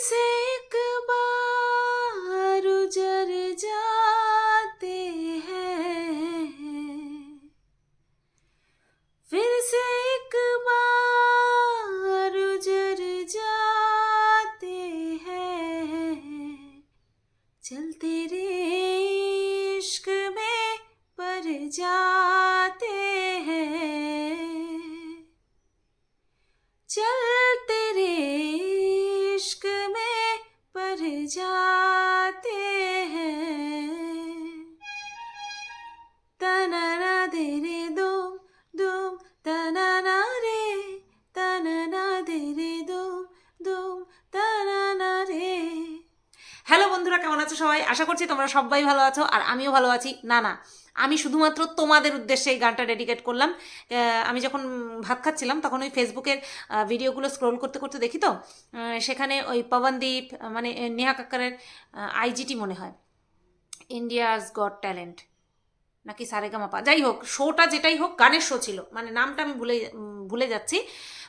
is আশা করছি তোমরা সবাই ভালো আছো আর আমিও ভালো আছি। না না, আমি শুধুমাত্র তোমাদের উদ্দেশ্যে এই গানটা ডেডিকেট করলাম। আমি যখন ভাত খাচ্ছিলাম তখন ওই ফেসবুকের ভিডিওগুলো স্ক্রোল করতে করতে দেখি তো? সেখানে ওই পবনদীপ মানে নেহা কাক্কারের আইজিটি মনে হয়। ইন্ডিয়াস গড ট্যালেন্ট নাকি সারেগামাপা যাই হোক শোটা যেটাই হোক, গানের শো ছিল। মানে নামটা আমি ভুলে ভুলে যাচ্ছি।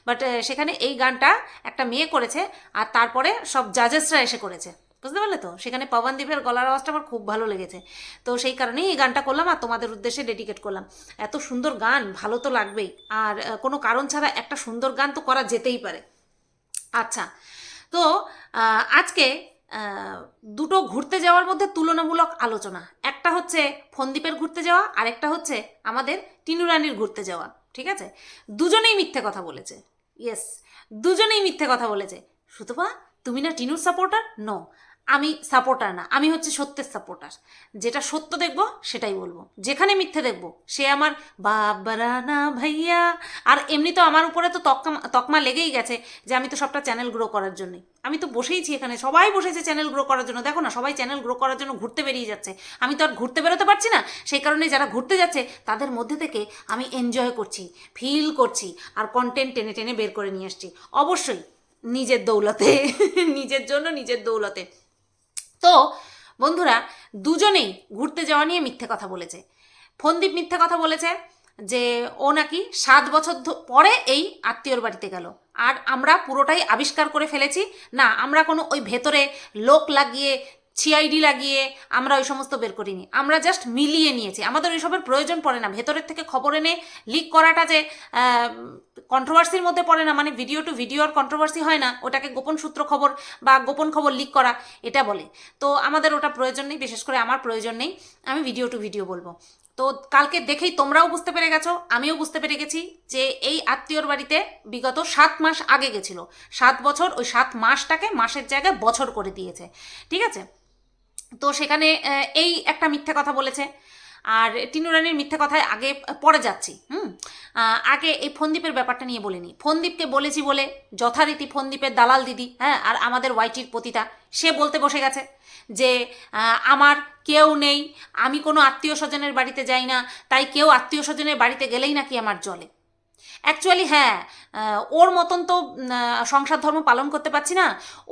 বাট সেখানে এই গানটা একটা মেয়ে করেছে আর তারপরে সব জাজেসরা এসে করেছে। বুঝতে পারলে তো? সেখানে পবনদীপের গলার আওয়াজটা আমার খুব ভালো লেগেছে। তো সেই কারণেই এই গানটা করলাম আর তোমাদের উদ্দেশ্যে ডেডিকেট করলাম। এত সুন্দর গান, ভালো তো লাগবেই। আর কোনো কারণ ছাড়া একটা সুন্দর গান তো করা যেতেই পারে। আচ্ছা তো আজকে দুটো ঘুরতে যাওয়ার মধ্যে তুলনামূলক আলোচনা। একটা হচ্ছে ফন্দীপের ঘুরতে যাওয়া আর একটা হচ্ছে আমাদের টিনু রানীর ঘুরতে যাওয়া, ঠিক আছে? দুজনেই মিথ্যে কথা বলেছে। ইয়েস দুজনেই মিথ্যে কথা বলেছে। সুতপা তুমি না টিনুর সাপোর্টার নো আমি সাপোর্টার না, আমি হচ্ছে সত্যের সাপোর্টার যেটা সত্য দেখব, সেটাই বলব। যেখানে মিথ্যে দেখব, সে আমার বাবারানা ভাইয়া। আর এমনি তো আমার উপরে তো তকমা তকমা লেগেই গেছে যে আমি তো সবটা চ্যানেল গ্রো করার জন্যই আমি তো বসেইছি এখানে, সবাই বসেছে চ্যানেল গ্রো করার জন্য। দেখো না, সবাই চ্যানেল গ্রো করার জন্য ঘুরতে বেরিয়ে যাচ্ছে। আমি তো আর ঘুরতে বেরোতে পারছি না, সেই কারণে যারা ঘুরতে যাচ্ছে, তাদের মধ্যে থেকে আমি এনজয় করছি ফিল করছি, আর কন্টেন্ট টেনে টেনে বের করে নিয়ে আসছি। অবশ্যই নিজের দৌলতে, নিজের জন্য নিজের দৌলতে। তো, বন্ধুরা, দুজনেই ঘুরতে যাওয়া নিয়ে মিথ্যে কথা বলেছে। ফন্দীপ মিথ্যে কথা বলেছে যে, ও নাকি সাত বছর পরে এই আত্মীয়র বাড়িতে গেল। আর আমরা পুরোটাই আবিষ্কার করে ফেলেছি। না, আমরা কোনো ওই ভেতরে লোক লাগিয়ে সিআইডি লাগিয়ে আমরা ওই সমস্ত বের করিনি। আমরা জাস্ট মিলিয়ে নিয়েছি। আমাদের ওইসবের প্রয়োজন পড়ে না। ভেতরের থেকে খবর এনে লিক করাটা যে কন্ট্রোভার্সির মধ্যে পড়ে না মানে ভিডিও টু ভিডিওর কন্ট্রোভার্সি হয় না, ওটাকে গোপন সূত্র খবর বা গোপন খবর লিক করা, এটা বলে। তো আমাদের ওটা প্রয়োজন নেই, বিশেষ করে আমার প্রয়োজন নেই। আমি ভিডিও টু ভিডিও বলব। তো কালকে দেখেই তোমরাও বুঝতে পেরে গেছো, আমিও বুঝতে পেরে গেছি যে এই আত্মীয়র বাড়িতে বিগত সাত মাস আগে গেছিল। সাত বছর, ওই সাত মাসটাকে মাসের জায়গায় বছর করে দিয়েছে। ঠিক আছে? তো সেখানে এই একটা মিথ্যা কথা বলেছে। আর টিনু রানীর মিথ্যে কথায় আগে পরে যাচ্ছি, হুম? আগে এই ফন্দীপের ব্যাপারটা নিয়ে বলিনি ফন্দীপকে বলেছি বলে যথারীতি ফন্দীপের দালাল দিদি হ্যাঁ আর আমাদের ওয়াইটির পতিতা, সে বলতে বসে গেছে যে আমার কেউ নেই, আমি কোনো আত্মীয় স্বজনের বাড়িতে যাই না, তাই কেউ আত্মীয় স্বজনের বাড়িতে গেলেই নাকি আমার জলে। অ্যাকচুয়ালি হ্যাঁ ওর মতন তো সংসার ধর্ম পালন করতে পারছি না।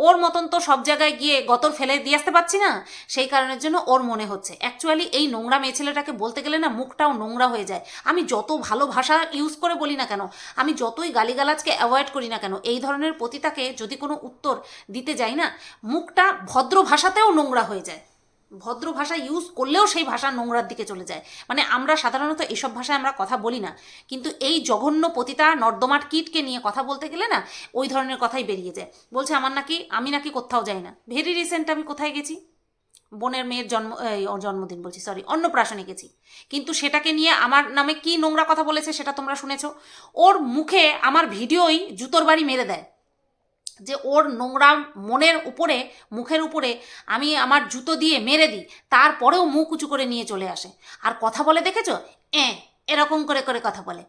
ওর মতন তো সব জায়গায় গিয়ে গতর ফেলে দিয়ে আসতে পারছি না। সেই কারণের জন্য ওর মনে হচ্ছে। অ্যাকচুয়ালি এই নোংরা মেয়ে ছেলেটাকে বলতে গেলে না মুখটাও নোংরা হয়ে যায়। আমি যত ভালো ভাষা ইউজ করে বলি না কেন, আমি যতই গালিগালাজকে অ্যাভয়েড করি না কেন, এই ধরনের পতিতাকে যদি কোনো উত্তর দিতে যাই না, মুখটা ভদ্র ভাষাতেও নোংরা হয়ে যায়। ভদ্র ভাষা ইউজ করলেও সেই ভাষা নোংরার দিকে চলে যায়। মানে আমরা সাধারণত এইসব ভাষায় আমরা কথা বলি না। কিন্তু এই জঘন্য পতিতা নর্দমাট কিটকে নিয়ে কথা বলতে গেলে না ওই ধরনের কথাই বেরিয়ে যায়। বলছে, আমার নাকি, আমি নাকি কোথাও যাই না। ভেরি রিসেন্ট আমি কোথায় গেছি? বোনের মেয়ের জন্ম জন্মদিন বলছি সরি অন্নপ্রাশনে গেছি। কিন্তু সেটাকে নিয়ে আমার নামে কি নোংরা কথা বলেছে সেটা তোমরা শুনেছ? ওর মুখে আমার ভিডিওই জুতোর বাড়ি মেরে দেয়। যে ওর নোংরা মনের উপরে মুখের উপরে আমি আমার জুতো দিয়ে মেরে দিই তারপরেও মুখ উঁচু করে নিয়ে চলে আসে আর কথা বলে দেখেছ এ এরকম করে করে কথা বলে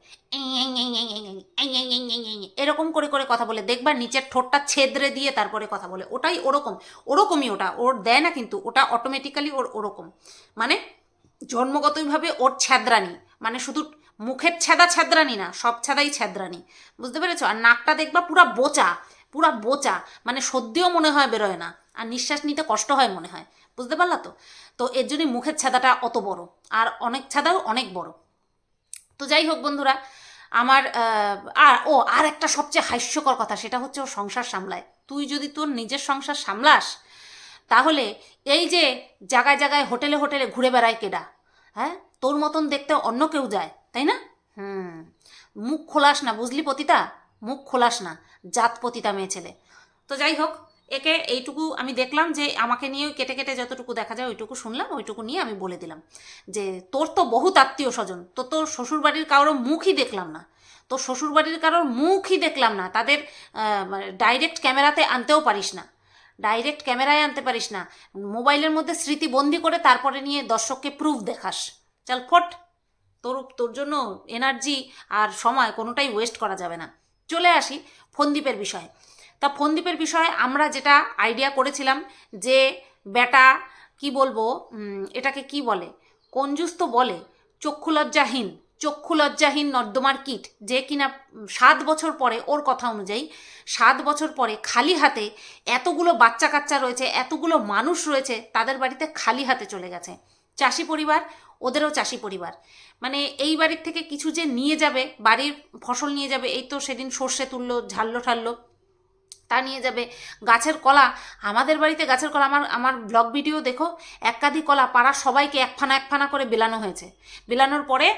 এরকম করে করে কথা বলে দেখবার নিচের ঠোঁটটা ছেদরে দিয়ে তারপরে কথা বলে ওটাই ওরকম ওরকমই ওটা ওর দেয় না কিন্তু ওটা অটোমেটিক্যালি ওর ওরকম মানে জন্মগতভাবে ওর ছ্যাদরানি মানে শুধু মুখের ছেদা ছ্যাদরানি না সব ছেদাই ছ্যাদরানি বুঝতে পেরেছ আর নাকটা দেখবা পুরা বোচা পুরা বোচা মানে সদ্যও মনে হয় বেরোয় না। আর নিঃশ্বাস নিতে কষ্ট হয় মনে হয়। বুঝতে পারলা তো? তো এর জন্যই মুখের ছাদাটা অত বড়। আর অনেক ছাদাও অনেক বড়। তো যাই হোক বন্ধুরা, আমার আর, ও, আর একটা সবচেয়ে হাস্যকর কথা, সেটা হচ্ছে ও সংসার সামলায়। তুই যদি তোর নিজের সংসার সামলাস, তাহলে এই যে জায়গায় জায়গায় হোটেলে হোটেলে ঘুরে বেড়ায় কেডা? হ্যাঁ? তোর মতন দেখতে অন্য কেউ যায়, তাই না? হুম। মুখ খোলাস না, বুঝলি পতিতা? মুখ খোলাস না, জাত পতিতা মেয়ে ছেলে। তো যাই হোক, একে এইটুকু আমি দেখলাম যে আমাকে নিয়ে কেটে কেটে যতটুকু দেখা যায় ওইটুকু শুনলাম, ওইটুকু নিয়ে আমি বলে দিলাম যে তোর তো বহুত আত্মীয় স্বজন, তো তোর শ্বশুরবাড়ির কারোর মুখই দেখলাম না। তোর শ্বশুরবাড়ির কারোর মুখই দেখলাম না, তাদের ডাইরেক্ট ক্যামেরাতে আনতেও পারিস না। ডাইরেক্ট ক্যামেরায় আনতে পারিস না, মোবাইলের মধ্যে স্মৃতি বন্দি করে তারপরে নিয়ে দর্শককে প্রুফ দেখাস। চল ফট, তোর তোর জন্য এনার্জি আর সময় কোনোটাই ওয়েস্ট করা যাবে না। চলে আসি ফন্দীপের বিষয়ে। তা ফন্দীপের বিষয়ে আমরা যেটা আইডিয়া করেছিলাম যে, বেটা, কি বলব এটাকে কি বলে? কঞ্জুস তো বলে চক্ষু লজ্জাহীন চক্ষু লজ্জাহীন নর্দমার কিট, যে কিনা সাত বছর পরে, ওর কথা অনুযায়ী, সাত বছর পরে খালি হাতে এতগুলো বাচ্চা কাচ্চা রয়েছে, এতগুলো মানুষ রয়েছে, তাদের বাড়িতে খালি হাতে চলে গেছে। চাষি পরিবার ওদেরও চাষি পরিবার। মানে এই বাড়ির থেকে কিছু যে নিয়ে যাবে, বাড়ির ফসল নিয়ে যাবে, এই তো সেদিন সর্ষে তুললো, ঝাললো, ঠাললো, তা নিয়ে যাবে। গাছের কলা, আমাদের বাড়িতে গাছের কলা, আমার আমার ব্লগ ভিডিও দেখো, একাধিক কলা পাড়ার সবাইকে এক ফানা এক ফানা করে বেলানো হয়েছে। বেলানোর পরে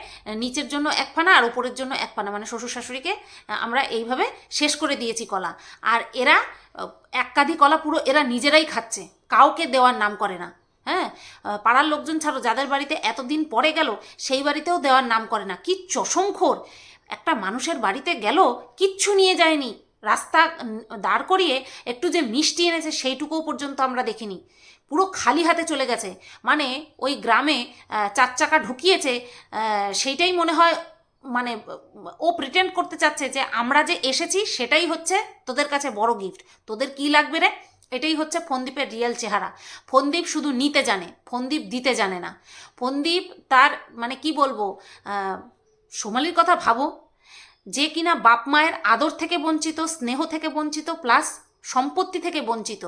নিচের জন্য এক ফানা আর উপরের জন্য এক ফানা। মানে শ্বশুর শাশুড়িকে আমরা এইভাবে শেষ করে দিয়েছি কলা। আর এরা একাধিক কলা পুরো এরা নিজেরাই খাচ্ছে। কাউকে দেওয়ার নাম করে না। হ্যাঁ? পাড়ার লোকজন ছাড়ো, যাদের বাড়িতে এতদিন পরে গেল, সেই বাড়িতেও দেওয়ার নাম করে না। কি চশংখোর একটা মানুষের বাড়িতে গেল, কিচ্ছু নিয়ে যায়নি। রাস্তা দাঁড় করিয়ে একটু যে মিষ্টি এনেছে, সেইটুকুও পর্যন্ত আমরা দেখিনি। পুরো খালি হাতে চলে গেছে। মানে ওই গ্রামে চার চাকা ঢুকিয়েছে সেইটাই মনে হয় মানে ও প্রিটেন্ড করতে চাচ্ছে যে আমরা যে এসেছি, সেটাই হচ্ছে তোদের কাছে বড় গিফট তোদের কি লাগবে রে? এটাই হচ্ছে ফন্দীপের রিয়েল চেহারা। ফন্দীপ শুধু নিতে জানে, ফন্দীপ দিতে জানে না। ফন্দীপ তার মানে কি বলব সোমালির কথা ভাবো, যে কিনা বাপ মায়ের আদর থেকে বঞ্চিত, স্নেহ থেকে বঞ্চিত প্লাস সম্পত্তি থেকে বঞ্চিত।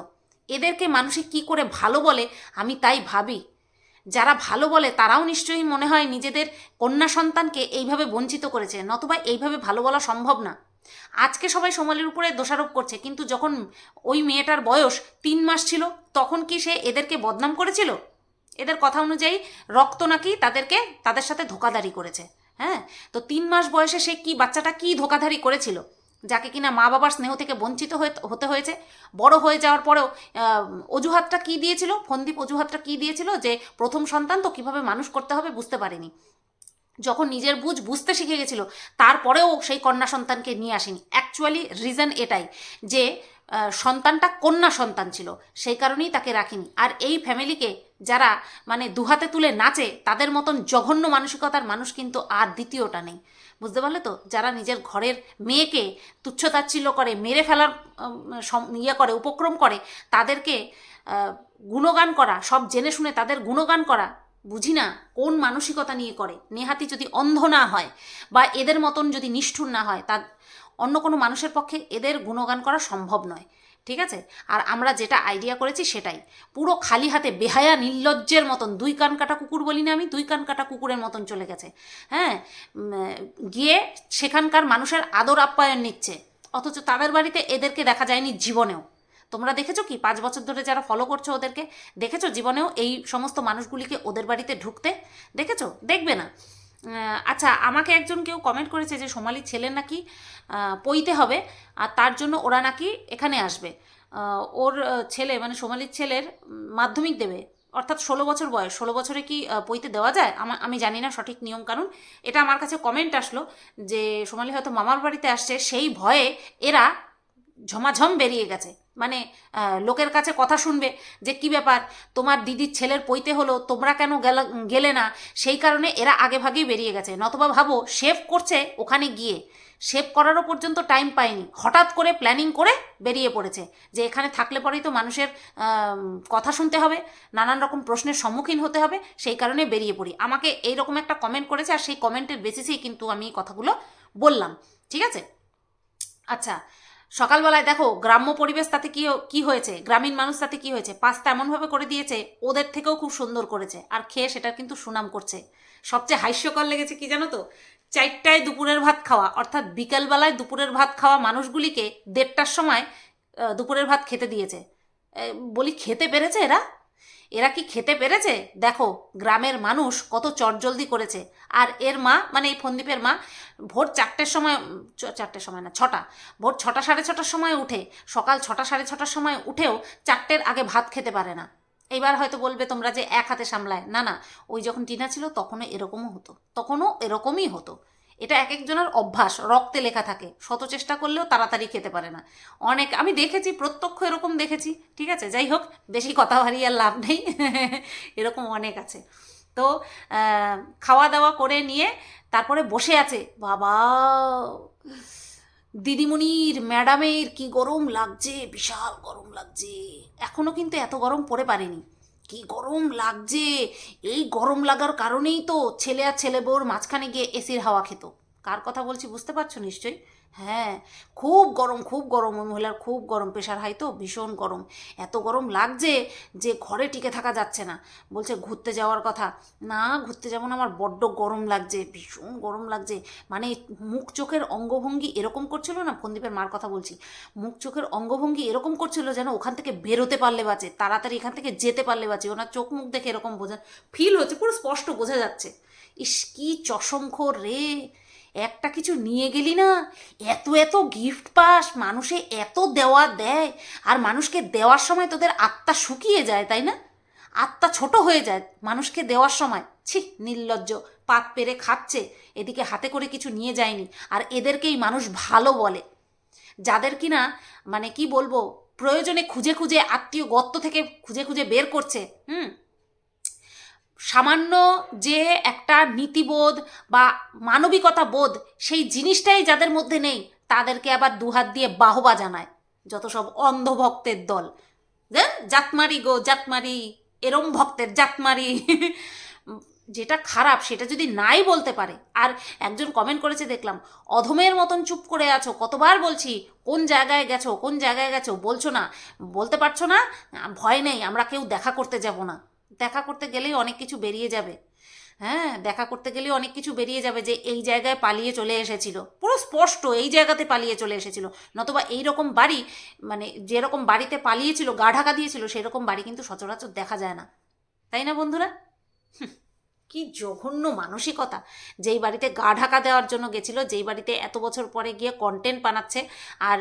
এদেরকে মানুষে কি করে ভালো বলে, আমি তাই ভাবি। যারা ভালো বলে, তারাও নিশ্চয়ই মনে হয় নিজেদের কন্যা সন্তানকে এইভাবে বঞ্চিত করেছে, নতুবা এইভাবে ভালো বলা সম্ভব না। আজকে সবাই সোমালির উপরে দোষারোপ করছে, কিন্তু যখন ওই মেয়েটার বয়স তিন মাস ছিল, তখন কি সে এদেরকে বদনাম করেছিল? এদের কথা অনুযায়ী রক্ত নাকি তাদেরকে, তাদের সাথে ধোকাধারি করেছে হ্যাঁ? তো তিন মাস বয়সে সে কি, বাচ্চাটা কি ধোকাধারি করেছিল? যাকে কিনা মা বাবার স্নেহ থেকে বঞ্চিত হতে হয়েছে। বড় হয়ে যাওয়ার পরেও অজুহাতটা কি দিয়েছিল? ফন্দীপ অজুহাতটা কি দিয়েছিল? যে প্রথম সন্তান তো কীভাবে মানুষ করতে হবে বুঝতে পারেনি। যখন নিজের বুঝ বুঝতে শিখে গেছিল, তারপরেও সেই কন্যা সন্তানকে নিয়ে আসেনি। অ্যাকচুয়ালি রিজন এটাই যে সন্তানটা কন্যা সন্তান ছিল, সেই কারণেই তাকে রাখিনি। আর এই ফ্যামিলিকে যারা মানে দুহাতে তুলে নাচে, তাদের মতন জঘন্য মানসিকতার মানুষ কিন্তু আর দ্বিতীয়টা নেই। বুঝতে পারলে তো? যারা নিজের ঘরের মেয়েকে তুচ্ছতাচ্ছিল্য করে, মেরে ফেলার ইয়ে করে, উপক্রম করে, তাদেরকে গুণগান করা, সব জেনে শুনে তাদের গুণগান করা বুঝি না কোন মানসিকতা নিয়ে করে। নেহাতি যদি অন্ধ না হয় বা এদের মতন যদি নিষ্ঠুর না হয় তা অন্য কোনো মানুষের পক্ষে এদের গুণগান করা সম্ভব নয়। ঠিক আছে? আর আমরা যেটা আইডিয়া করেছি সেটাই। পুরো খালি হাতে বেহায়া নির্লজ্জের মতন দুই কান কাটা কুকুর বলি না আমি, দুই কান কাটা কুকুরের মতন চলে গেছে। হ্যাঁ? গিয়ে সেখানকার মানুষের আদর আপ্যায়ন নিচ্ছে। অথচ তাদের বাড়িতে এদেরকে দেখা যায়নি জীবনেও। তোমরা দেখেছ কি? পাঁচ বছর ধরে যারা ফলো করছ ওদেরকে, দেখেছ জীবনেও এই সমস্ত মানুষগুলিকে ওদের বাড়িতে ঢুকতে? দেখেছ? দেখবে না। আচ্ছা আমাকে একজন কেউ কমেন্ট করেছে যে সোমালির ছেলের নাকি পইতে হবে, আর তার জন্য ওরা নাকি এখানে আসবে। ওর ছেলে মানে সোমালির ছেলের মাধ্যমিক দেবে। অর্থাৎ ষোলো বছর বয়স। ষোলো বছরে কি পইতে দেওয়া যায়? আমা- আমি জানি না সঠিক নিয়ম কানুন এটা আমার কাছে কমেন্ট আসলো যে সোমালি হয়তো মামার বাড়িতে আসছে, সেই ভয়ে এরা ঝমাঝম বেরিয়ে গেছে। মানে লোকের কাছে কথা শুনবে যে কি ব্যাপার, তোমার দিদির ছেলের পইতে হলো, তোমরা কেন গেলা, গেলে না? সেই কারণে এরা আগে ভাগেই বেরিয়ে গেছে। নতবা ভাবো শেভ করছে ওখানে গিয়ে। শেভ করারও পর্যন্ত টাইম পায়নি। হঠাৎ করে প্ল্যানিং করে বেরিয়ে পড়েছে যে এখানে থাকলে পরেই তো মানুষের কথা শুনতে হবে, নানান রকম প্রশ্নের সম্মুখীন হতে হবে, সেই কারণে বেরিয়ে পড়ি। আমাকে এইরকম একটা কমেন্ট করেছে আর সেই কমেন্টের বেসিসেই কিন্তু আমি কথাগুলো বললাম। ঠিক আছে? আচ্ছা সকালবেলায় দেখো, গ্রাম্য পরিবেশ তাতে কি কি হয়েছে? গ্রামীণ মানুষ তাতে কি হয়েছে? পাস্তা এমনভাবে করে দিয়েছে, ওদের থেকেও খুব সুন্দর করেছে। আর খেয়ে সেটার কিন্তু সুনাম করছে। সবচেয়ে হাস্যকর লেগেছে কি জানো তো? চারটায় দুপুরের ভাত খাওয়া, অর্থাৎ বিকেলবেলায় দুপুরের ভাত খাওয়া মানুষগুলিকে দেড়টার সময় দুপুরের ভাত খেতে দিয়েছে। বলি খেতে পেরেছে এরা? এরা কি খেতে পেরেছে? দেখো, গ্রামের মানুষ কত চটজলদি করেছে। আর এর মা মানে এই ফন্দীপের মা, ভোর চারটের সময় চারটের সময় না, ছটা, ভোর ছটা সাড়ে ছটার সময় উঠে, সকাল ছটা সাড়ে ছটার সময় উঠেও চারটের আগে ভাত খেতে পারে না। এইবার হয়তো বলবে তোমরা যে এক হাতে সামলায়। না না, ওই যখন টিনা ছিল তখনও এরকমও হতো, তখনও এরকমই হতো। এটা এক একজনের অভ্যাস, রক্তে লেখা থাকে। শত চেষ্টা করলেও তাড়াতাড়ি খেতে পারে না। অনেক, আমি দেখেছি, প্রত্যক্ষ এরকম দেখেছি, ঠিক আছে? যাই হোক, বেশি কথা হারিয়ে আর লাভ নেই। এরকম অনেক আছে। তো খাওয়া দাওয়া করে নিয়ে তারপরে বসে আছে। বাবা, দিদিমণির, ম্যাডামের কি গরম লাগছে, বিশাল গরম লাগছে। এখনও কিন্তু এত গরম পড়ে পারেনি। কি গরম লাগছে। এই গরম লাগার কারণেই তো ছেলে আর ছেলে বউর মাঝখানে গিয়ে এসির হাওয়া খেত। কার কথা বলছি বুঝতে পারছ নিশ্চয়ই? হ্যাঁ খুব গরম খুব গরম। ওই মহিলার খুব গরম প্রেশার হাই তো, ভীষণ গরম। এত গরম লাগছে যে ঘরে টিকে থাকা যাচ্ছে না। বলছে ঘুরতে যাওয়ার কথা। না, ঘুরতে যাব না, আমার বড্ড গরম লাগছে, ভীষণ গরম লাগছে। মানে মুখ চোখের অঙ্গভঙ্গি এরকম করছিল না? ফন্দীপের মার কথা বলছি। মুখ চোখের অঙ্গভঙ্গি এরকম করছিল যেন ওখান থেকে বেরোতে পারলে বাঁচে, তাড়াতাড়ি এখান থেকে যেতে পারলে বাঁচে। ওনার চোখ মুখ দেখে এরকম বোঝা ফিল হচ্ছে, পুরো স্পষ্ট বোঝা যাচ্ছে। ইস, কি চশমখোর রে! একটা কিছু নিয়ে গেলি না? এত এত গিফট পাস, মানুষে এত দেওয়া দেয়, আর মানুষকে দেওয়ার সময় তোদের আত্মা শুকিয়ে যায়, তাই না? আত্মা ছোট হয়ে যায় মানুষকে দেওয়ার সময়। ছি, নির্লজ্জ, পাত পেরে খাচ্ছে, এদিকে হাতে করে কিছু নিয়ে যায়নি, আর এদেরকেই মানুষ ভালো বলে। যাদের কিনা মানে কি বলব, প্রয়োজনে খুঁজে খুঁজে আত্মীয় গর্ত থেকে খুঁজে খুঁজে বের করছে, হুম? সামান্য যে একটা নীতিবোধ বা মানবিকতা বোধ সেই জিনিসটাই যাদের মধ্যে নেই, তাদেরকে আবার দুহাত দিয়ে বাহবা জানায়, যত সব অন্ধভক্তের দল। দেন জাতমারি গো, জাতমারি, এরম ভক্তের জাতমারি। যেটা খারাপ, সেটা যদি নাই বলতে পারে। আর একজন কমেন্ট করেছে, দেখলাম, অধমের মতন চুপ করে আছো, কতবার বলছি, কোন জায়গায় গেছো, কোন জায়গায় গেছো, বলছো না, বলতে পারছ না, ভয় নেই, আমরা কেউ দেখা করতে যাব না। দেখা করতে গেলেই অনেক কিছু বেরিয়ে যাবে। হ্যাঁ দেখা করতে গেলেই অনেক কিছু বেরিয়ে যাবে যে এই জায়গায় পালিয়ে চলে এসেছিল। পুরো স্পষ্ট এই জায়গাতে পালিয়ে চলে এসেছিল। নতুবা এই রকম বাড়ি মানে যেরকম বাড়িতে পালিয়েছিল, গা ঢাকা দিয়েছিল, সেরকম বাড়ি কিন্তু সচরাচর দেখা যায় না। তাই না বন্ধুরা? কি জঘন্য মানসিকতা। যেই বাড়িতে গা ঢাকা দেওয়ার জন্য গেছিল, যেই বাড়িতে এত বছর পরে গিয়ে কন্টেন্ট বানাচ্ছে আর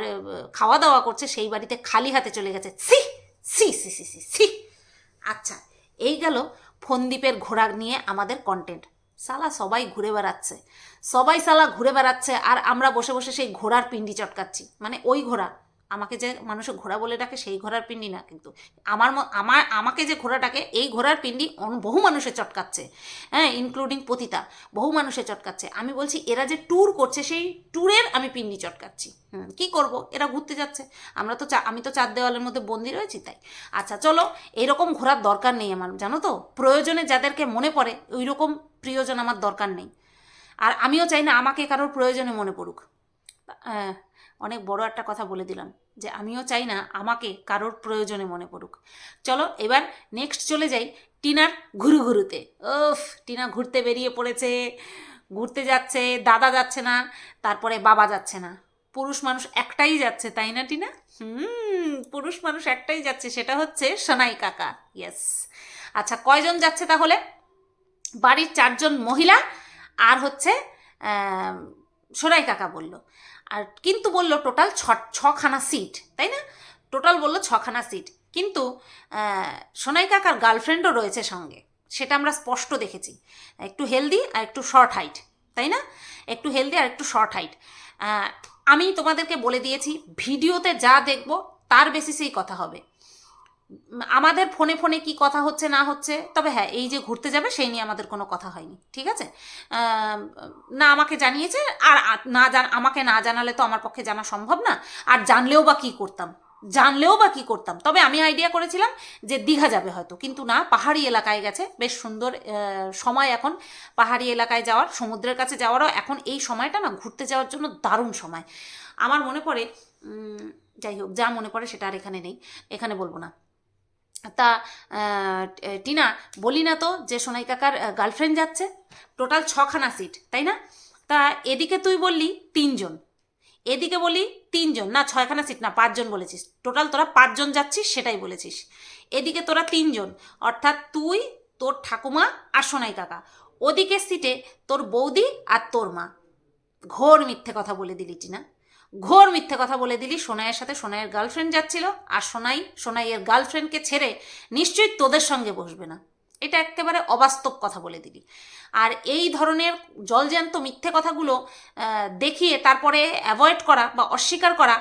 খাওয়া দাওয়া করছে, সেই বাড়িতে খালি হাতে চলে গেছে। সি সি সি সি সি সি আচ্ছা এই গেল ফন্দীপের ঘোড়া নিয়ে আমাদের কন্টেন্ট সালা সবাই ঘুরে বেড়াচ্ছে। সবাই সালা ঘুরে বেড়াচ্ছে আর আমরা বসে বসে সেই ঘোড়ার পিন্ডি চটকাচ্ছি। মানে ওই ঘোড়া। আমাকে যে মানুষের ঘোড়া বলে ডাকে সেই ঘোড়ার পিন্ডি না কিন্তু। আমার আমার, আমাকে যে ঘোড়াটাকে, এই ঘোড়ার অন- বহু মানুষে চটকাচ্ছে। হ্যাঁ ইনক্লুডিং পতিতা, বহু মানুষে চটকাচ্ছে। আমি বলছি, এরা যে ট্যুর করছে, সেই ট্যুরের আমি পিন্ডি চটকাচ্ছি। কী করব? এরা ঘুরতে যাচ্ছে। আমরা তো আমি তো চার দেওয়ালের মধ্যে বন্দি রয়েছি তাই। আচ্ছা চলো, এরকম ঘোরার দরকার নেই আমার, জানো তো? প্রয়োজনে যাদেরকে মনে পড়ে ওই রকম প্রিয়জন আমার দরকার নেই। আর আমিও চাই না আমাকে কারোর প্রয়োজনে মনে পড়ুক। অনেক বড় একটা কথা বলে দিলাম যে আমিও চাই না আমাকে কারোর প্রয়োজনে মনে পড়ুক। চলো এবার নেক্সট চলে যাই টিনার ঘুরু ঘুরুতে। ওফ টিনা ঘুরতে বেরিয়ে পড়েছে, ঘুরতে যাচ্ছে, দাদা যাচ্ছে না, তারপরে বাবা যাচ্ছে না। পুরুষ মানুষ একটাই যাচ্ছে, তাই না টিনা? হুম, পুরুষ মানুষ একটাই যাচ্ছে, সেটা হচ্ছে সোনাই কাকা। ইয়েস আচ্ছা কয়জন যাচ্ছে তাহলে? বাড়ির চারজন মহিলা আর হচ্ছে সোনাই কাকা বলল। আর কিন্তু বলল টোটাল ছ, ছখানা সিট তাই না? টোটাল বলল ছখানা সিট কিন্তু সোনাই কাকার গার্লফ্রেন্ডও রয়েছে সঙ্গে, সেটা আমরা স্পষ্ট দেখেছি। একটু হেলদি আর একটু শর্ট হাইট তাই না? একটু হেলদি আর একটু শর্ট হাইট আমি তোমাদেরকে বলে দিয়েছি, ভিডিওতে যা দেখব, তার বেসিসেই কথা হবে। আমাদের ফোনে ফোনে কি কথা হচ্ছে, না হচ্ছে, তবে হ্যাঁ এই যে ঘুরতে যাবে, সেই নিয়ে আমাদের কোনো কথা হয়নি, ঠিক আছে? না আমাকে জানিয়েছে, আর না জান আমাকে না জানালে তো আমার পক্ষে জানা সম্ভব না, আর জানলেও বা কি করতাম? জানলেও বা কি করতাম? তবে আমি আইডিয়া করেছিলাম যে দীঘা যাবে হয়তো, কিন্তু না, পাহাড়ি এলাকায় গেছে, বেশ সুন্দর সময় এখন, পাহাড়ি এলাকায় যাওয়ার, সমুদ্রের কাছে যাওয়ারও এখন এই সময়টা না, ঘুরতে যাওয়ার জন্য দারুণ সময়। আমার মনে পড়ে যাই হোক, যা মনে পড়ে সেটা আর এখানে নেই, এখানে বলব না। তা টিনা, বলি না তো যে সোনাই কাকার গার্লফ্রেন্ড যাচ্ছে। টোটাল ছখানা সিট তাই না? তা, এদিকে তুই বললি তিনজন। এদিকে বলি তিনজন। না, ছয়খানা সিট না, পাঁচজন বলেছিস। টোটাল তোরা পাঁচজন যাচ্ছিস, সেটাই বলেছিস। এদিকে তোরা তিনজন। অর্থাৎ তুই, তোর ঠাকুমা আর সোনাই কাকা। ওদিকে সিটে তোর বৌদি আর তোর মা। ঘোর মিথ্যে কথা বলে দিলি, টিনা। ঘোর মিথ্যে কথা বলে দিলি, সোনাইয়ের সাথে সোনাইয়ের গার্লফ্রেন্ড যাচ্ছিল। আর সোনাই, সোনাইয়ের গার্লফ্রেন্ডকে ছেড়ে নিশ্চয়ই তোদের সঙ্গে বসবে না। এটা একেবারে অবাস্তব কথা বলে দিলি। আর এই ধরনের জলজ্যান্ত মিথ্যে কথাগুলো দেখিয়ে তারপরে অ্যাভয়েড করা বা অস্বীকার করা,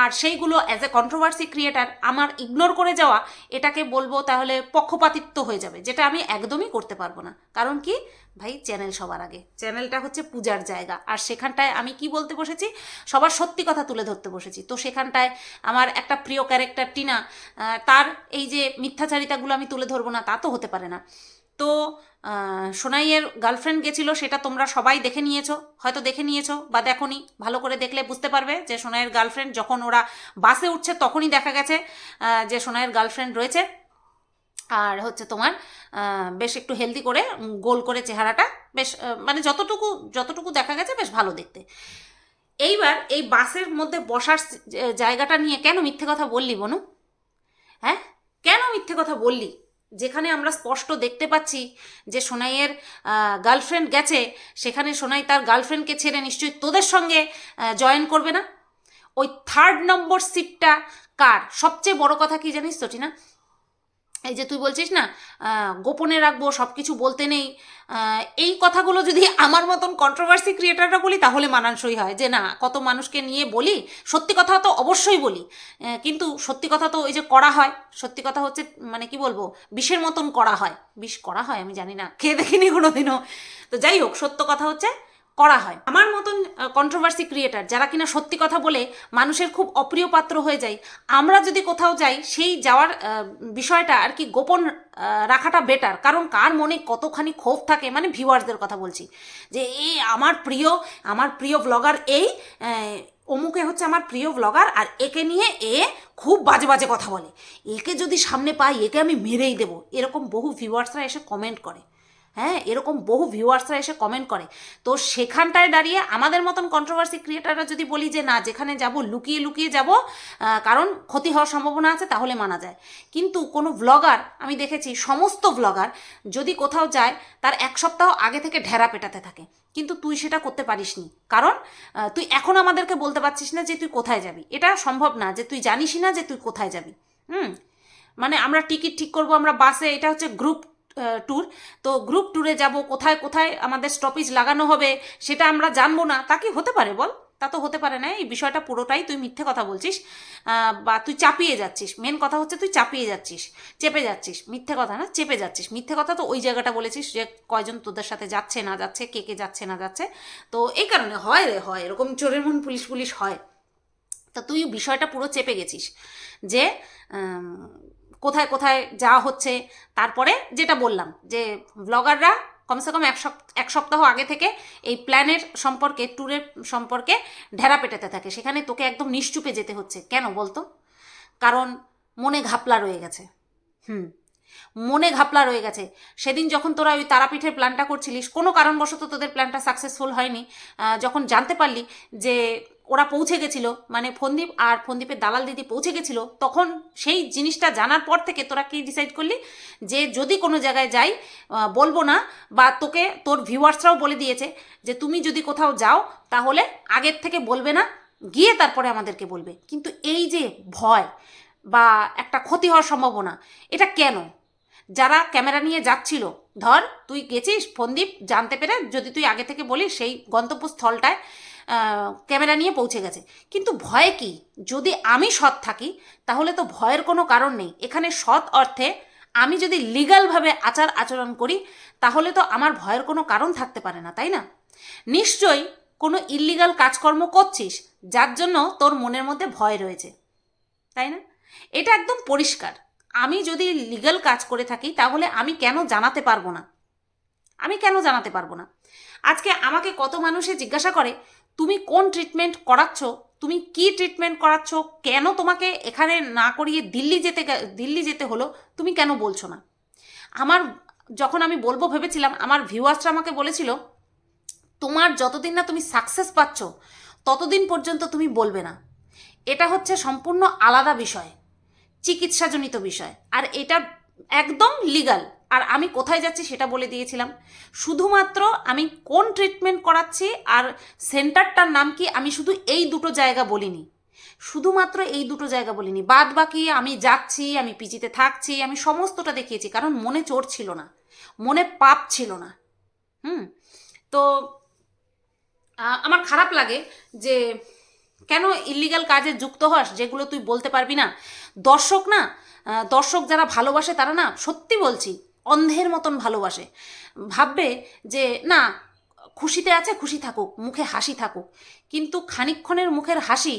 আর সেইগুলো অ্যাজ এ কন্ট্রোভার্সি ক্রিয়েটার আমার ইগনোর করে যাওয়া, এটাকে বলব তাহলে পক্ষপাতিত্ব হয়ে যাবে, যেটা আমি একদমই করতে পারব না। কারণ কি? ভাই, চ্যানেল সবার আগে। চ্যানেলটা হচ্ছে পূজার জায়গা। আর সেখানটায় আমি কি বলতে বসেছি? সবার সত্যি কথা তুলে ধরতে বসেছি। তো সেখানটায় আমার একটা প্রিয় ক্যারেক্টার টিনা তার এই যে মিথ্যাচারিতাগুলো আমি তুলে ধরবো না, তা তো হতে পারে না। তো সোনাইয়ের গার্লফ্রেন্ড গেছিল, সেটা তোমরা সবাই দেখে নিয়েছো, হয়তো দেখে নিয়েছো, বা দেখোনি। ভালো করে দেখলে বুঝতে পারবে যে সোনাইয়ের গার্লফ্রেন্ড যখন ওরা বাসে উঠছে, তখনই দেখা গেছে যে সোনাইয়ের গার্লফ্রেন্ড রয়েছে। আর হচ্ছে তোমার বেশ একটু হেলদি করে গোল করে চেহারাটা বেশ মানে যতটুকু যতটুকু দেখা গেছে বেশ ভালো দেখতে। এইবার এই বাসের মধ্যে বসার জায়গাটা নিয়ে কেন মিথ্যে কথা বললি বনু? হ্যাঁ? কেন মিথ্যে কথা বললি? যেখানে আমরা স্পষ্ট দেখতে পাচ্ছি যে সোনাইয়ের গার্লফ্রেন্ড গেছে, সেখানে সোনাই তার গার্লফ্রেন্ডকে ছেড়ে নিশ্চয়ই তোদের সঙ্গে জয়েন করবে না? ওই থার্ড নম্বর সিটটা কার? সবচেয়ে বড় কথা কি জানিস তো টিনা এই যে তুই বলছিস না গোপনে রাখব সব কিছু বলতে নেই এই কথাগুলো যদি আমার মতন কন্ট্রোভার্সি ক্রিয়েটাররা বলি, তাহলে মানানসই হয়। যে না, কত মানুষকে নিয়ে বলি, সত্যি কথা তো অবশ্যই বলি কিন্তু সত্যি কথা তো ওই যে করা হয়, সত্যি কথা হচ্ছে মানে কি বলব, বিষের মতন করা হয়। বিষ করা হয়, আমি জানি না, খেয়ে দেখিনি কোনোদিনও। তো যাই হোক, সত্য কথা হচ্ছে, করা হয়। আমার মতন কন্ট্রোভার্সি ক্রিয়েটার যারা কিনা সত্যি কথা বলে মানুষের খুব অপ্রিয় পাত্র হয়ে যায়, আমরা যদি কোথাও যাই, সেই যাওয়ার বিষয়টা আর কি গোপন রাখাটা বেটার কারণ কার মনে কতখানি ক্ষোভ থাকে মানে ভিউয়ার্সদের কথা বলছি, যে, এ, আমার প্রিয় আমার প্রিয় ব্লগার এই অমুকে হচ্ছে আমার প্রিয় ব্লগার আর একে নিয়ে এ খুব বাজে বাজে কথা বলে, একে যদি সামনে পাই, একে আমি মেরেই দেবো। এরকম বহু ভিউয়ার্সরা এসে কমেন্ট করে। হ্যাঁ এরকম বহু ভিউয়ার্সরা এসে কমেন্ট করে। তো সেখানটায় দাঁড়িয়ে আমাদের মতন কন্ট্রোভার্সি ক্রিয়েটাররা যদি বলি যে, না, যেখানে যাব, লুকিয়ে লুকিয়ে যাব কারণ ক্ষতি হওয়ার সম্ভাবনা আছে, তাহলে মানা যায়। কিন্তু কোনো ব্লগার আমি দেখেছি, সমস্ত ব্লগার যদি কোথাও যায়, তার এক সপ্তাহ আগে থেকে ঢেরা পেটাতে থাকে। কিন্তু তুই সেটা করতে পারিস নি কারণ তুই এখন আমাদেরকে বলতে পারছিস না যে, তুই কোথায় যাবি? এটা সম্ভব না যে, তুই জানিসই না যে, তুই কোথায় যাবি। হুম? মানে আমরা টিকিট ঠিক করব, আমরা বাসে, এটা হচ্ছে গ্রুপ ট্যুর তো গ্রুপ ট্যুরে যাব, কোথায় কোথায় আমাদের স্টপেজ লাগানো হবে সেটা আমরা জানব না। তা কি হতে পারে বল? তা তো হতে পারে না। এই বিষয়টা পুরোটাই তুই মিথ্যে কথা বলছিস বা তুই চাপিয়ে যাচ্ছিস। মেন কথা হচ্ছে তুই চাপিয়ে যাচ্ছিস, চেপে যাচ্ছিস। মিথ্যে কথা না, চেপে যাচ্ছিস। মিথ্যে কথা তো ওই জায়গাটা বলেছিস যে কয়জন তোদের সাথে যাচ্ছে, না যাচ্ছে, কে কে যাচ্ছে, না যাচ্ছে। তো এই কারণে হয় রে, হয়। এরকম চোরের মন পুলিশ পুলিশ হয়। তা তুই বিষয়টা পুরো চেপে গেছিস যে কোথায় কোথায় যাওয়া হচ্ছে, তারপরে যেটা বললাম যে ব্লগাররা কমসে কম এক সপ্তাহ এক সপ্তাহ আগে থেকে এই প্ল্যানের সম্পর্কে ট্যুরের সম্পর্কে ঢেরা পেটাতে থাকে। সেখানে তোকে একদম নিশ্চুপে যেতে হচ্ছে। কেন বলতো? কারণ মনে ঘাপলা রয়ে গেছে। হুম। মনে ঘাপলা রয়ে গেছে। সেদিন যখন তোরা ওই তারাপীঠের প্ল্যানটা করছিলিস, কোনো কারণবশত তোদের প্ল্যানটা সাকসেসফুল হয়নি। যখন জানতে পারলি যে ওরা পৌঁছে গেছিল মানে ফন্দীপ আর ফন্দীপের দালাল দিদি পৌঁছে গেছিল, তখন সেই জিনিসটা জানার পর থেকে তোরা কি ডিসাইড করলি? যে যদি কোনো জায়গায় যাই বলব না, বা তোকে তোর ভিউয়ার্সরাও বলে দিয়েছে যে তুমি যদি কোথাও যাও, তাহলে আগের থেকে বলবে না, গিয়ে তারপরে আমাদেরকে বলবে। কিন্তু এই যে ভয় বা একটা ক্ষতি হওয়ার সম্ভাবনা, এটা কেন? যারা ক্যামেরা নিয়ে যাচ্ছিল, ধর তুই গেছিস ফন্দীপ জানতে পেরে যদি তুই আগে থেকে বলিস সেই গন্তব্যস্থলটায় ক্যামেরা নিয়ে পৌঁছে গেছে। কিন্তু ভয় কি? যদি আমি সৎ থাকি, তাহলে তো ভয়ের কোনো কারণ নেই। এখানে সৎ অর্থে আমি যদি লিগালভাবে আচার আচরণ করি, তাহলে তো আমার ভয়ের কোনো কারণ থাকতে পারে না, তাই না? নিশ্চয়ই কোনো ইল্লিগাল কাজকর্ম করছিস, যার জন্য তোর মনের মধ্যে ভয় রয়েছে, তাই না? এটা একদম পরিষ্কার। আমি যদি লিগ্যাল কাজ করে থাকি, তাহলে আমি কেন জানাতে পারব না? আমি কেন জানাতে পারব না? আজকে আমাকে কত মানুষে জিজ্ঞাসা করে, তুমি কোন ট্রিটমেন্ট করাচ্ছ? তুমি কি ট্রিটমেন্ট করাচ্ছ? কেন তোমাকে এখানে না করিয়ে দিল্লি যেতে দিল্লি যেতে হলো? তুমি কেন বলছো না? আমার, যখন আমি বলব ভেবেছিলাম, আমার ভিউয়ার্সরা আমাকে বলেছিল, তোমার যতদিন না তুমি সাকসেস পাচ্ছ, ততদিন পর্যন্ত তুমি বলবে না। এটা হচ্ছে সম্পূর্ণ আলাদা বিষয়। চিকিৎসাজনিত বিষয়। আর এটা একদম লিগাল আর আমি কোথায় যাচ্ছি সেটা বলে দিয়েছিলাম। শুধুমাত্র আমি কোন ট্রিটমেন্ট করাচ্ছি আর সেন্টারটার নাম কি আমি শুধু এই দুটো জায়গা বলিনি। শুধুমাত্র এই দুটো জায়গা বলিনি। বাদ বাকি আমি যাচ্ছি, আমি পিজিতে থাকছি, আমি সমস্তটা দেখিয়েছি। কারণ মনে চোর ছিল না। মনে পাপ ছিল না। হুম? তো আমার খারাপ লাগে যে কেন ইলিগাল কাজে যুক্ত হস যেগুলো তুই বলতে পারবি না? দর্শক না দর্শক যারা ভালোবাসে তারা না সত্যি বলছি অন্ধের মতন ভালোবাসে। ভাববে যে না, খুশিতে আছে খুশি থাকুক, মুখে হাসি থাকুক। কিন্তু খানিকক্ষণের মুখের হাসি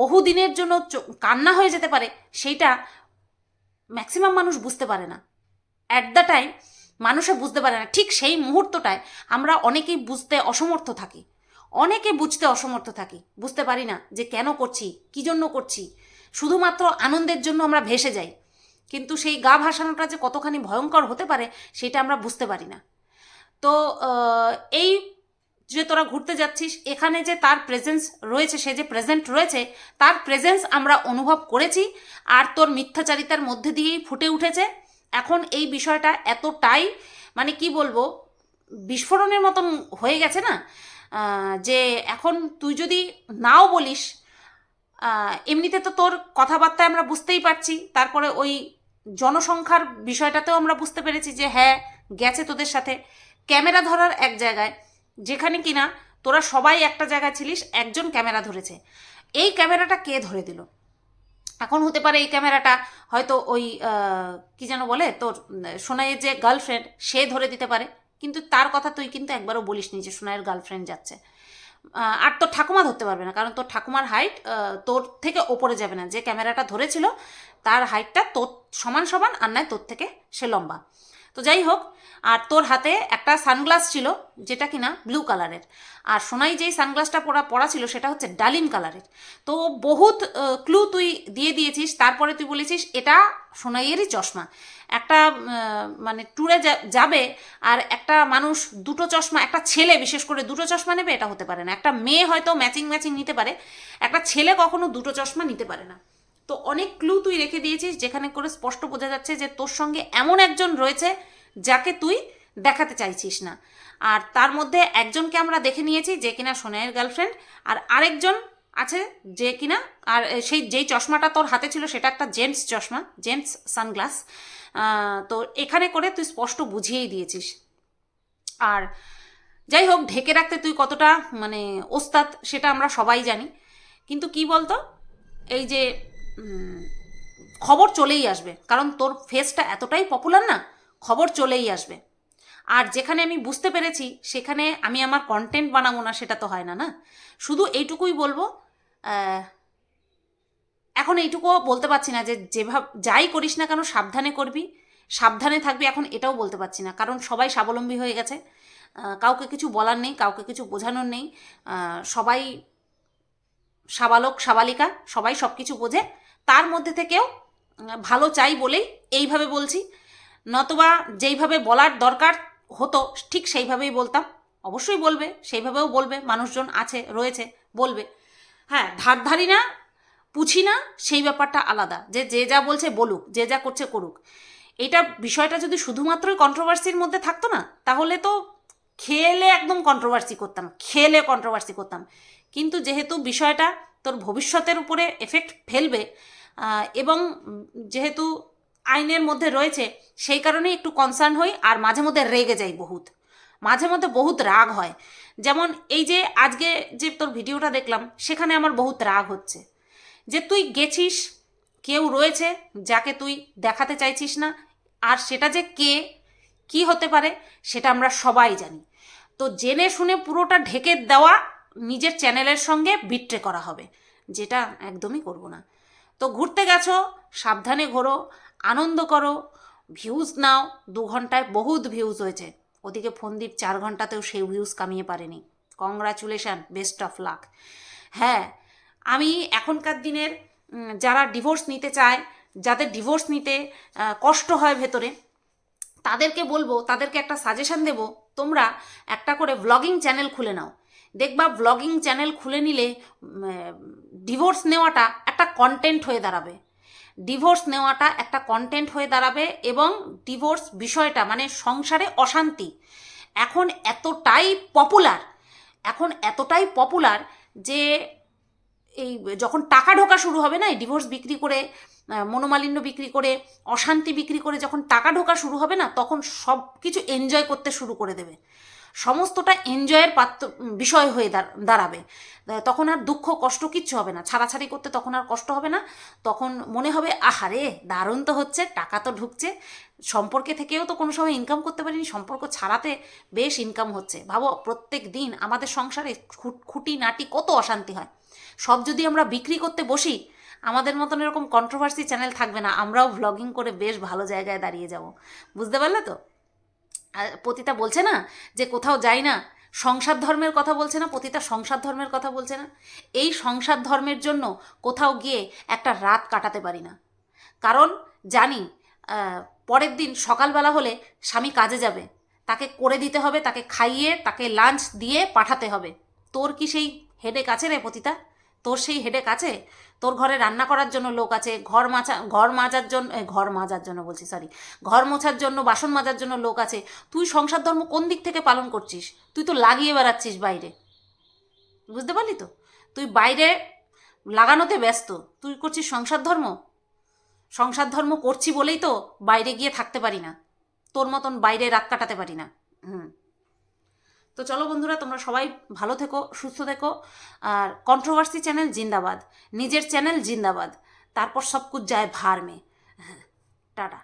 বহুদিনের জন্য কান্না হয়ে যেতে পারে, সেইটা ম্যাক্সিমাম মানুষ বুঝতে পারে না। অ্যাট দ্য টাইম মানুষে বুঝতে পারে না। ঠিক সেই মুহূর্তটায় আমরা অনেকেই বুঝতে অসমর্থ থাকি। অনেকে বুঝতে অসমর্থ থাকি। বুঝতে পারি না যে কেন করছি, কী জন্য করছি। শুধুমাত্র আনন্দের জন্য আমরা ভেসে যাই। কিন্তু সেই গা ভাসানোটা যে কতখানি ভয়ঙ্কর হতে পারে, সেটা আমরা বুঝতে পারি না। তো এই যে তোরা ঘুরতে যাচ্ছিস, এখানে যে তার প্রেজেন্স রয়েছে, সে যে প্রেজেন্ট রয়েছে, তার প্রেজেন্স আমরা অনুভব করেছি আর তোর মিথ্যাচারিতার মধ্যে দিয়েই ফুটে উঠেছে। এখন এই বিষয়টা এতটাই মানে কি বলব, বিস্ফোরণের মতন হয়ে গেছে না যে এখন তুই যদি নাও বলিস এমনিতে তো তোর কথাবার্তায় আমরা বুঝতেই পারছি। তারপরে ওই জনসংখ্যার বিষয়টাতেও আমরা বুঝতে পেরেছি যে হ্যাঁ গেছে তোদের সাথে। ক্যামেরা ধরার এক জায়গায়, যেখানে কিনা তোরা সবাই একটা জায়গায় ছিলিস, একজন ক্যামেরা ধরেছে। এই ক্যামেরাটা কে ধরে দিল? এখন হতে পারে এই ক্যামেরাটা হয়তো ওই কি যেন বলে তোর, সোনাইয়ের যে গার্লফ্রেন্ড সে ধরে দিতে পারে। কিন্তু তার কথা তুই কিন্তু একবারও বলিস নি যে সোনাইয়ের গার্লফ্রেন্ড যাচ্ছে। আর তোর ঠাকুমা ধরতে পারবে না, কারণ তোর ঠাকুমার হাইট তোর থেকে ওপরে যাবে না। যে ক্যামেরাটা ধরেছিল, তার হাইটটা তোর সমান সমান, আর নয় তোর থেকে সে লম্বা। তো যাই হোক, আর তোর হাতে একটা সানগ্লাস ছিল, যেটা কিনা ব্লু কালারের আর সোনাই যেই সানগ্লাসটা পরা পরা ছিল, সেটা হচ্ছে ডালিম কালারের তো বহুত ক্লু তুই দিয়ে দিয়েছিস, তারপরে তুই বলেছিস এটা সোনাইয়েরই চশমা। একটা মানে ট্যুরে যাবে, আর একটা মানুষ দুটো চশমা, একটা ছেলে, বিশেষ করে দুটো চশমা নেবে, এটা হতে পারে না। একটা মেয়ে হয়তো ম্যাচিং ম্যাচিং নিতে পারে, একটা ছেলে কখনো দুটো চশমা নিতে পারে না। তো অনেক ক্লু তুই রেখে দিয়েছিস যেখানে করে স্পষ্ট বোঝা যাচ্ছে যে তোর সঙ্গে এমন একজন রয়েছে যাকে তুই দেখাতে চাইছিস না। আর তার মধ্যে একজনকে আমরা দেখে নিয়েছি যে কিনা সোনাইয়ের গার্লফ্রেন্ড আর আরেকজন আছে যে কিনা, আর সেই যেই চশমাটা তোর হাতে ছিল সেটা একটা জেন্টস চশমা জেন্টস সানগ্লাস। তো এখানে করে তুই স্পষ্ট বুঝিয়েই দিয়েছিস। আর যাই হোক, ঢেকে রাখতে তুই কতটা মানে ওস্তাদ সেটা আমরা সবাই জানি। কিন্তু কি বলতো, এই যে খবর চলেই আসবে। কারণ তোর ফেসটা এতটাই পপুলার না, খবর চলেই আসবে। আর যেখানে আমি বুঝতে পেরেছি, সেখানে আমি আমার কন্টেন্ট বানাবো না, সেটা তো হয় না না? শুধু এইটুকুই বলব এখন এইটুকুও বলতে পারছি না যে যেভাবে, যাই করিস না কেন, সাবধানে করবি। সাবধানে থাকবি, এখন এটাও বলতে পারছি না। কারণ সবাই স্বাবলম্বী হয়ে গেছে। কাউকে কিছু বলার নেই, কাউকে কিছু বোঝানোর নেই। সবাই সাবালক, সাবালিকা, সবাই সব কিছু বোঝে। তার মধ্যে থেকেও ভালো চাই বলেই এইভাবে বলছি। নতবা যেইভাবে বলার দরকার হতো, ঠিক সেইভাবেই বলতাম। অবশ্যই বলবে, সেইভাবেও বলবে, মানুষজন আছে, রয়েছে, বলবে। হ্যাঁ ধার ধারি না, পুছি না, সেই ব্যাপারটা আলাদা। যে যে যা বলছে বলুক, যে যা করছে করুক। এটা বিষয়টা যদি শুধুমাত্রই কন্ট্রোভার্সির মধ্যে থাকতো না, তাহলে তো খেলে একদম কন্ট্রোভার্সি করতাম, খেলে কন্ট্রোভার্সি করতাম। কিন্তু যেহেতু বিষয়টা তোর ভবিষ্যতের উপরে এফেক্ট ফেলবে এবং যেহেতু আইনের মধ্যে রয়েছে, সেই কারণেই একটু কনসার্ন হই, আর মাঝে মধ্যে রেগে যাই বহুত। মাঝে মধ্যে বহুত রাগ হয়। যেমন এই যে আজকে যে তোর ভিডিওটা দেখলাম, সেখানে আমার বহুত রাগ হচ্ছে। যে তুই গেছিস, কেউ রয়েছে যাকে তুই দেখাতে চাইছিস না, আর সেটা যে কে, কি হতে পারে, সেটা আমরা সবাই জানি। তো জেনে শুনে পুরোটা ঢেকে দেওয়া নিজের চ্যানেলের সঙ্গে বিট্রে করা হবে, যেটা একদমই করব না। তো ঘুরতে গেছো, সাবধানে ঘোরো, আনন্দ করো ভিউজ নাও, দু ঘন্টায় বহুত ভিউজ হয়েছে। ওদিকে ফোনদীপ চার ঘন্টাতেও সেই ভিউজ কামিয়ে পারেনি। কংগ্রাচুলেশান বেস্ট অফ লাক হ্যাঁ আমি এখনকার দিনের যারা ডিভোর্স নিতে চায়, যাদের ডিভোর্স নিতে কষ্ট হয় ভেতরে, তাদেরকে বলব, তাদেরকে একটা সাজেশন দেব, তোমরা একটা করে ব্লগিং চ্যানেল খুলে নাও। দেখবা ব্লগিং চ্যানেল খুলে নিলে ডিভোর্স নেওয়াটা একটা কন্টেন্ট হয়ে দাঁড়াবে। ডিভোর্স নেওয়াটা একটা কন্টেন্ট হয়ে দাঁড়াবে এবং ডিভোর্স বিষয়টা মানে সংসারে অশান্তি। এখন এতটাই পপুলার এখন এতটাই পপুলার যে এই যখন টাকা ঢোকা শুরু হবে না, এই ডিভোর্স বিক্রি করে মনোমালিন্য বিক্রি করে, অশান্তি বিক্রি করে যখন টাকা ঢোকা শুরু হবে না, তখন সব কিছু এনজয় করতে শুরু করে দেবে। সমস্তটা এনজয়ের পাত্র বিষয় হয়ে দাঁড়- দাঁড়াবে। তখন আর দুঃখ, কষ্ট কিচ্ছু হবে না। ছাড়াছাড়ি করতে তখন আর কষ্ট হবে না। তখন মনে হবে আহারে দারুণ তো হচ্ছে, টাকা তো ঢুকছে। সম্পর্কে থেকেও তো কোনো সময় ইনকাম করতে পারিনি, সম্পর্ক ছাড়াতে বেশ ইনকাম হচ্ছে। ভাবো, প্রত্যেক দিন আমাদের সংসারে খুট- নাটি কত অশান্তি হয়। সব যদি আমরা বিক্রি করতে বসি, আমাদের মতন এরকম কন্ট্রোভার্সি চ্যানেল থাকবে না। আমরাও ভ্লগিং করে বেশ ভালো জায়গায় দাঁড়িয়ে যাব। বুঝতে পারলে তো? পতিতা বলছে না যে কোথাও যাই না? সংসার ধর্মের কথা বলছে না? পতিতা সংসার ধর্মের কথা বলছে না? এই সংসার ধর্মের জন্য কোথাও গিয়ে একটা রাত কাটাতে পারি না। কারণ জানি পরের দিন সকালবেলা হলে স্বামী কাজে যাবে। তাকে করে দিতে হবে, তাকে খাইয়ে, তাকে লাঞ্চ দিয়ে পাঠাতে হবে। তোর কি সেই হেডেক আছে রে পতিতা? তোর সেই হেডেক আছে? তোর ঘরে রান্না করার জন্য লোক আছে, ঘর মাছা, ঘর মাজার জন্য ঘর মাজার জন্য বলছি সরি ঘর মোছার জন্য, বাসন মাজার জন্য লোক আছে। তুই সংসার ধর্ম কোন দিক থেকে পালন করছিস? তুই তো লাগিয়ে বেড়াচ্ছিস বাইরে। বুঝতে পারলি তো? তুই বাইরে লাগানোতে ব্যস্ত, তুই করছিস সংসার ধর্ম? সংসার ধর্ম করছি বলেই তো বাইরে গিয়ে থাকতে পারি না। তোর মতন বাইরে রাত কাটাতে পারি না। হুম। তো চলো বন্ধুরা, তোমরা সবাই ভালো থেকো, সুস্থ থেকো। আর কন্ট্রোভার্সি চ্যানেল জিন্দাবাদ, নিজের চ্যানেল জিন্দাবাদ। তারপর সব কুছ যায় ভার মে। টাটা।